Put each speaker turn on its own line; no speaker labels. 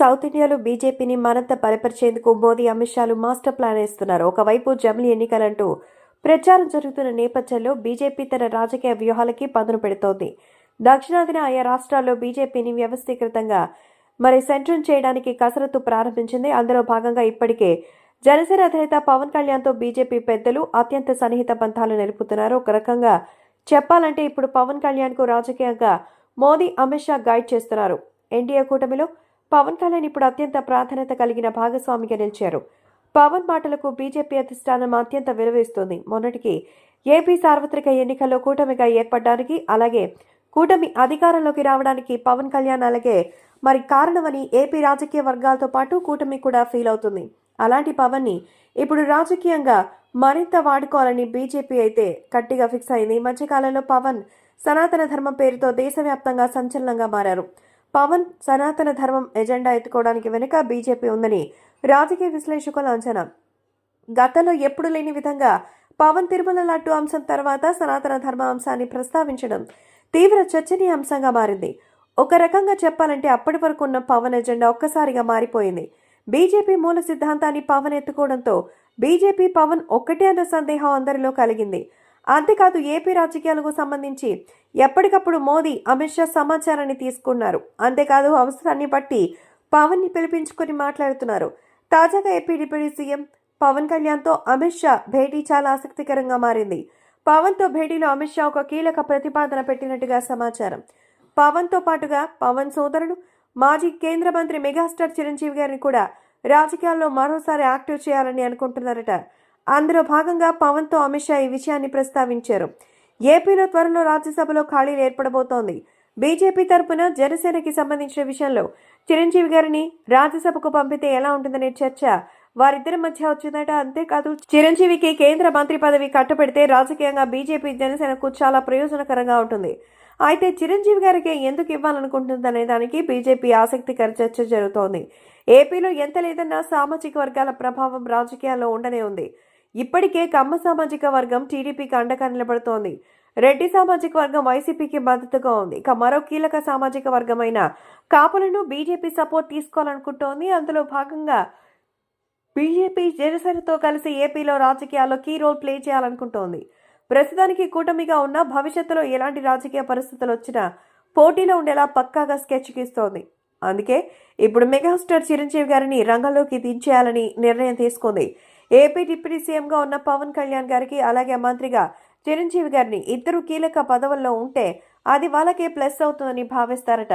South ఇండియాలో బీజేపీని మరింత బలపరిచేందుకు మోదీ అమిత్ షాలు మాస్టర్ ప్లాన్ వేస్తున్నారు. ఒకవైపు జమిలి ఎన్నికలంటూ ప్రచారం జరుగుతున్న నేపథ్యంలో బీజేపీ తన రాజకీయ వ్యూహాలకి పదును పెడుతోంది. దక్షిణాదిన ఆయా రాష్ట్రాల్లో బీజేపీని వ్యవస్థీకృతంగా మరి సెంట్రం చేయడానికి కసరత్తు ప్రారంభించింది. అందులో భాగంగా ఇప్పటికే జనసేన అధినేత పవన్ కళ్యాణ్తో బీజేపీ పెద్దలు అత్యంత సన్నిహిత బంధాలు నిలుపుతున్నారు. ఒక రకంగా చెప్పాలంటే ఇప్పుడు పవన్ కళ్యాణ్కు రాజకీయంగా మోదీ అమిత్ షా గైడ్ చేస్తున్నారు. ఎన్డీఏ కూటమిలో పవన్ కళ్యాణ్ ఇప్పుడు అత్యంత ప్రాధాన్యత కలిగిన భాగస్వామిగా నిలిచారు. పవన్ మాటలకు బీజేపీ అధిష్టానం అత్యంత విలువిస్తుంది. మొన్నటికి ఏపీ సార్వత్రిక ఎన్నికల్లో కూటమిగా ఏర్పడడానికి అలాగే కూటమి అధికారంలోకి రావడానికి పవన్ కళ్యాణ్ అలాగే మరి కారణమని ఏపీ రాజకీయ వర్గాలతో పాటు కూటమి కూడా ఫీల్ అవుతుంది. అలాంటి పవన్ని ఇప్పుడు రాజకీయంగా మరింత వాడుకోవాలని బీజేపీ అయితే గట్టిగా ఫిక్స్ అయింది. ఈ మధ్యకాలంలో పవన్ సనాతన ధర్మం పేరుతో దేశవ్యాప్తంగా సంచలనంగా మారారు. పవన్ సనాతన ధర్మం ఎజెండా ఎత్తుకోవడానికి వెనుక బీజేపీ ఉందని రాజకీయ విశ్లేషకుల అంచనా. గతంలో ఎప్పుడు లేని విధంగా పవన్ తిరుమల లడ్డు అంశం తర్వాత సనాతన ధర్మ అంశాన్ని ప్రస్తావించడం తీవ్ర చర్చనీయాంశంగా మారింది. ఒక రకంగా చెప్పాలంటే అప్పటి వరకు ఉన్న పవన్ ఎజెండా ఒక్కసారిగా మారిపోయింది. బీజేపీ మూల సిద్ధాంతాన్ని పవన్ ఎత్తుకోవడంతో బీజేపీ పవన్ ఒక్కటే అన్న సందేహం అందరిలో కలిగింది. అంతేకాదు ఏపీ రాజకీయాలకు సంబంధించి ఎప్పటికప్పుడు మోదీ అమిత్ షా సమాచారాన్ని తీసుకున్నారు. అంతేకాదు అవసరాన్ని బట్టి పవన్ని పిలిపించుకొని మాట్లాడుతున్నారు. తాజాగా ఏపీ డిప్యూటీ సీఎం పవన్ కళ్యాణ్తో అమిత్ షా భేటీ చాలా ఆసక్తికరంగా మారింది. పవన్తో భేటీలో అమిత్ షా ఒక కీలక ప్రతిపాదన పెట్టినట్టుగా సమాచారం. పవన్తో పాటుగా పవన్ సోదరుడు మాజీ కేంద్ర మంత్రి మెగాస్టార్ చిరంజీవి గారిని కూడా రాజకీయాల్లో మరోసారి యాక్టివ్ చేయాలని అనుకుంటున్నారట. అందులో భాగంగా పవన్తో అమిత్ షా ఈ విషయాన్ని ప్రస్తావించారు. ఏపీలో త్వరలో రాజ్యసభలో ఖాళీలు ఏర్పడబోతోంది. బీజేపీ తరపున జనసేనకి సంబంధించిన విషయంలో చిరంజీవి గారిని రాజ్యసభకు పంపితే ఎలా ఉంటుందనే చర్చ వారిద్దరి మధ్య వచ్చిందట. అంతేకాదు చిరంజీవికి కేంద్ర మంత్రి పదవి కట్టబెడితే రాజకీయంగా బీజేపీ జనసేనకు చాలా ప్రయోజనకరంగా ఉంటుంది. అయితే చిరంజీవి గారికి ఎందుకు ఇవ్వాలనుకుంటుందనే దానికి బీజేపీ ఆసక్తికర చర్చ జరుగుతోంది. ఏపీలో ఎంత లేదన్నా సామాజిక వర్గాల ప్రభావం రాజకీయాల్లో ఉండనే ఉంది. ఇప్పటికే కమ్మ సామాజిక వర్గం టీడీపీకి అండగా నిలబడుతోంది. రెడ్డి సామాజిక వర్గం వైసీపీకి మద్దతుగా ఉంది. ఇక మరో కీలక సామాజిక వర్గమైన కాపులను బీజేపీ సపోర్ట్ తీసుకోవాలనుకుంటోంది. అందులో భాగంగా బీజేపీ జనసేనతో కలిసి ఏపీలో రాజకీయాల్లో కీ రోల్ ప్లే చేయాలనుకుంటోంది. ప్రస్తుతానికి కూటమిగా ఉన్న భవిష్యత్తులో ఎలాంటి రాజకీయ పరిస్థితులు వచ్చినా పోటీలో ఉండేలా పక్కాగా స్కెచ్ గీస్తోంది. అందుకే ఇప్పుడు మెగాస్టార్ చిరంజీవి గారిని రంగంలోకి దించేయాలని నిర్ణయం తీసుకుంది. ఏపీ డిప్యూటీ సీఎంగా ఉన్న పవన్ కళ్యాణ్ గారికి అలాగే మంత్రిగా చిరంజీవి గారిని ఇద్దరు కీలక పదవుల్లో ఉంటే అది వాళ్ళకే ప్లస్ అవుతుందని భావిస్తారట.